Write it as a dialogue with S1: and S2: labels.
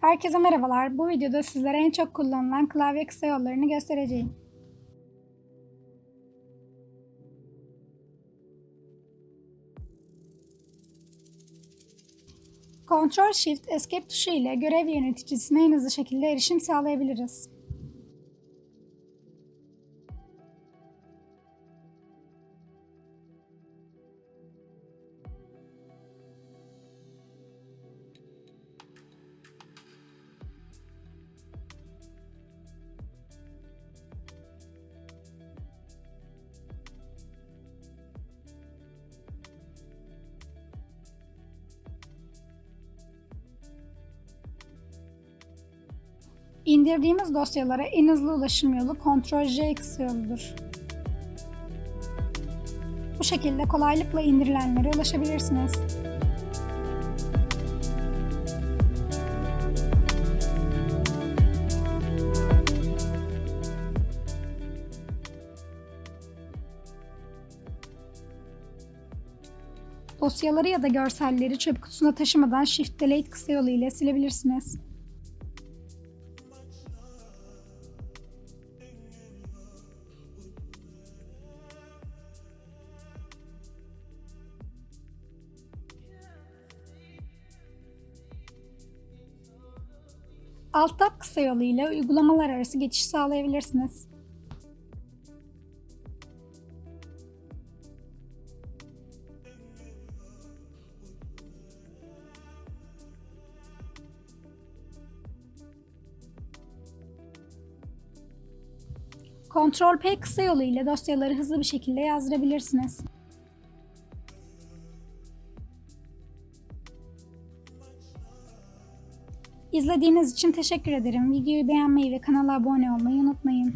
S1: Herkese merhabalar. Bu videoda sizlere en çok kullanılan klavye kısa yollarını göstereceğim. Ctrl Shift Escape tuşu ile görev yöneticisine en hızlı şekilde erişim sağlayabiliriz. İndirdiğimiz dosyalara en hızlı ulaşım yolu Ctrl-J kısa yoludur. Bu şekilde kolaylıkla indirilenlere ulaşabilirsiniz. Dosyaları ya da görselleri çöp kutusuna taşımadan Shift Delete kısa yolu ile silebilirsiniz. Alt tab kısa yolu ile uygulamalar arası geçiş sağlayabilirsiniz. Ctrl P kısa yolu ile dosyaları hızlı bir şekilde yazdırabilirsiniz. İzlediğiniz için teşekkür ederim. Videoyu beğenmeyi ve kanala abone olmayı unutmayın.